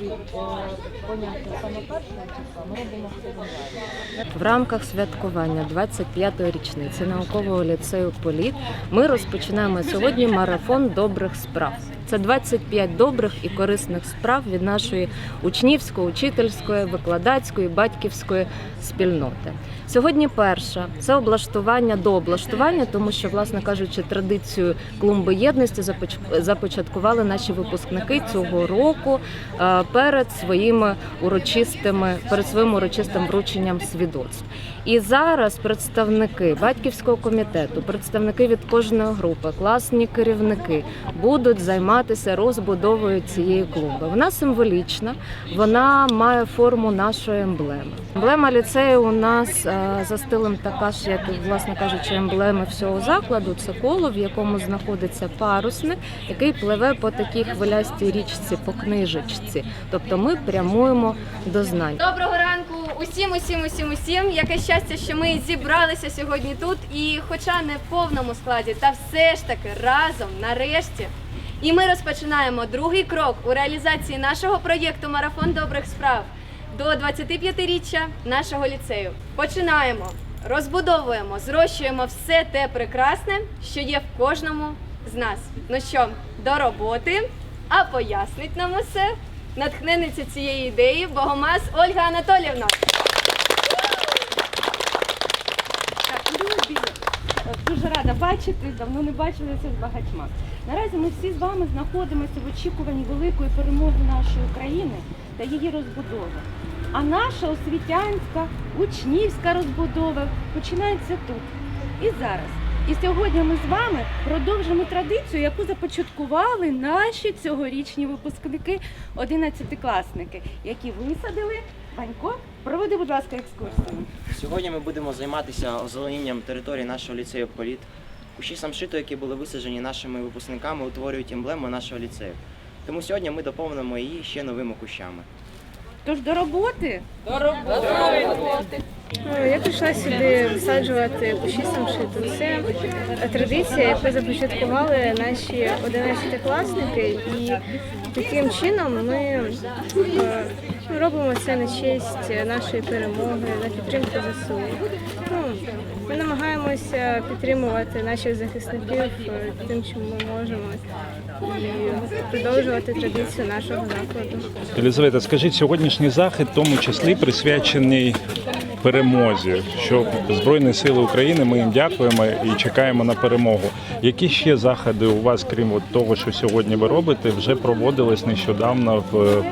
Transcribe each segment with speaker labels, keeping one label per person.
Speaker 1: від е, поняття саме першого числа ми робимо. В
Speaker 2: рамках святкування 25-ї річниці наукового ліцею Політ ми розпочинаємо сьогодні марафон добрих справ. Це 25 добрих і корисних справ від нашої учнівської, учительської, викладацької, батьківської спільноти. Сьогодні перша це облаштування до облаштування, тому що, власне кажучи, традицію клумби єдності започ- започаткували наші випускники цього року е, перед своїми урочистими перед своїм урочистим врученням свідоцтв. І зараз представники батьківського комітету, представники від кожної групи, класні керівники будуть займатися розбудовою цієї клумби. Вона символічна, вона має форму нашої емблеми. Емблема ліцею у нас е, за стилем така ж, як власне кажучи, емблеми всього закладу. Це коло, в якому знаходиться парусник, який пливе по такій хвилястій річці, по книжечці. Тобто ми прямуємо до знань.
Speaker 3: Доброго ранку усім, усім, усім, усім. Яке щастя, що ми зібралися сьогодні тут, і хоча не в повному складі, та все ж таки разом, нарешті. І ми розпочинаємо другий крок у реалізації нашого проєкту Марафон добрих справ до 25-річчя нашого ліцею. Починаємо, розбудовуємо, зрощуємо все те прекрасне, що є в кожному з нас. Ну що, до роботи, а пояснить нам усе натхненниця цієї ідеї Богомаз Ольга Анатоліївна.
Speaker 4: Рада бачити, давно не бачилися з багатьма. Наразі ми всі з вами знаходимося в очікуванні великої перемоги нашої країни та її розбудови. А наша освітянська, учнівська розбудова починається тут і зараз. І сьогодні ми з вами продовжимо традицію, яку започаткували наші цьогорічні випускники, одинадцятикласники, які висадили. Ванько, проведи, будь ласка, екскурсію.
Speaker 5: Сьогодні ми будемо займатися озеленінням території нашого ліцею Політ. Кущі самшиту, які були висаджені нашими випускниками, утворюють емблему нашого ліцею. Тому сьогодні ми доповнимо її ще новими кущами.
Speaker 4: Тож до роботи.
Speaker 6: Ну, Я прийшла сюди висаджувати кущі самшиту. Це традиція, яку започаткували наші 11-класники, і таким чином ми е, ну, робимо це на честь нашої перемоги, на підтримку ЗСУ. Ну, ми намагаємося підтримувати наших захисників е, тим, чим ми можемо, і продовжувати традицію нашого закладу.
Speaker 7: Елізавета, скажіть, сьогоднішній захід, в тому числі присвячений перемозі, що Збройні Сили України ми їм дякуємо і чекаємо на перемогу. Які ще заходи у вас, крім того, що сьогодні ви робите, вже проводились нещодавно в,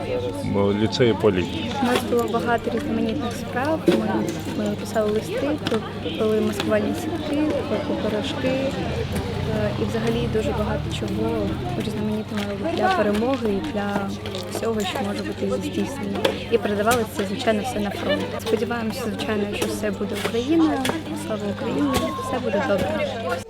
Speaker 7: ліцеї Політ?
Speaker 6: У нас було багато різноманітних справ. Ми, ми писали листи, пили маскувальні сітки, пирожки. Е, І взагалі дуже багато чого різноманітного для перемоги і для всього, що може бути здійснено. І передавали це, звичайно, все на фронт. Сподіваємося, звичайно, що все буде Україна. Слава Україні! Все буде добре.